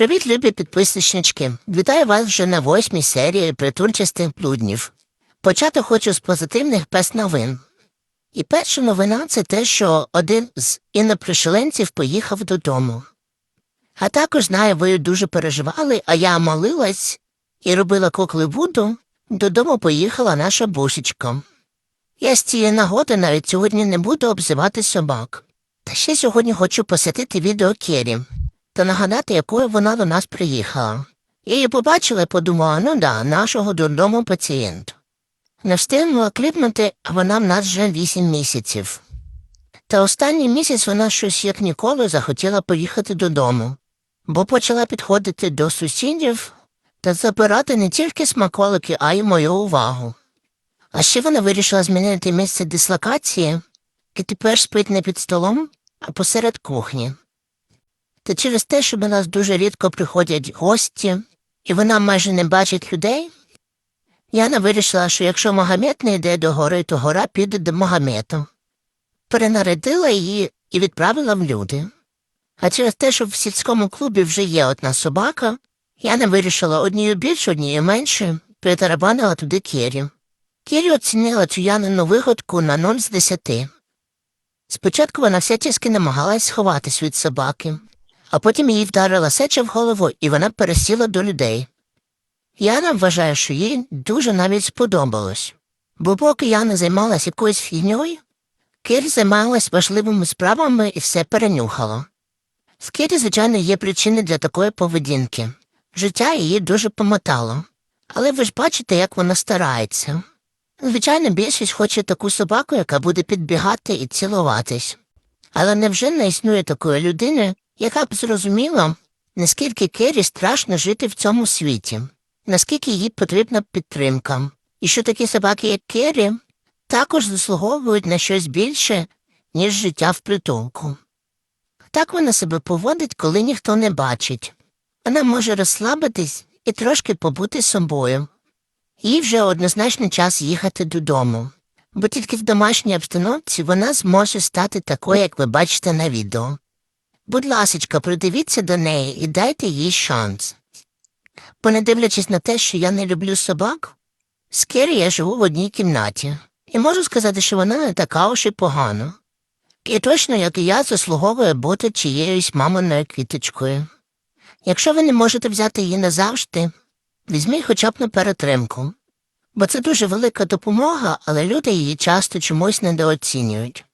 Привіт, любі підписнички! Вітаю вас вже на восьмій серії притульчастих блуднів. Почати хочу з позитивних пес новин. І перша новина це те, що один з інопришеленців поїхав додому. А також знаю, ви дуже переживали, а я молилась і робила кукли Вуду, додому поїхала наша бусечка. Я з цієї нагоди навіть сьогодні не буду обзивати собак. Та ще сьогодні хочу посвятити відео Кері та нагадати, якою вона до нас приїхала. Я її побачила і подумала, ну да, нашого додому пацієнту. Не встигнула кліпнути, а вона в нас вже вісім місяців. Та останній місяць вона щось як ніколи захотіла поїхати додому, бо почала підходити до сусідів та забирати не тільки смаколики, а й мою увагу. А ще вона вирішила змінити місце дислокації і тепер спить не під столом, а посеред кухні. Та через те, що до нас дуже рідко приходять гості, і вона майже не бачить людей, Яна вирішила, що якщо Магомед не йде до гори, то гора піде до Магомета. Перенарядила її і відправила в люди. А через те, що в сільському клубі вже є одна собака, Яна вирішила однією більше, однією менше, притарабанила туди Кері. Кері оцінила цю Янину вигодку на 0 з 10. Спочатку вона всячески намагалась сховатись від собаки, а потім їй вдарила сеча в голову, і вона пересіла до людей. Яна вважає, що їй дуже навіть сподобалось, бо поки Яна займалась якоюсь фігньою, Кір займалась важливими справами і все перенюхала. В Кірі, звичайно, є причини для такої поведінки. Життя її дуже помотало. Але ви ж бачите, як вона старається. Звичайно, більшість хоче таку собаку, яка буде підбігати і цілуватись. Але невже не існує такої людини, яка б зрозуміла, наскільки Кері страшно жити в цьому світі, наскільки їй потрібна підтримка, і що такі собаки, як Кері, також заслуговують на щось більше, ніж життя в притулку. Так вона себе поводить, коли ніхто не бачить. Вона може розслабитись і трошки побути собою. Їй вже однозначно час їхати додому, бо тільки в домашній обстановці вона зможе стати такою, як ви бачите на відео. Будь ласочка, придивіться до неї і дайте їй шанс. Бо не дивлячись на те, що я не люблю собак, з Керрі я живу в одній кімнаті, і можу сказати, що вона не така уж і погана. І точно, як і я, заслуговує бути чиєюсь маминою квіточкою. Якщо ви не можете взяти її назавжди, візьміть хоча б на перетримку, бо це дуже велика допомога, але люди її часто чомусь недооцінюють.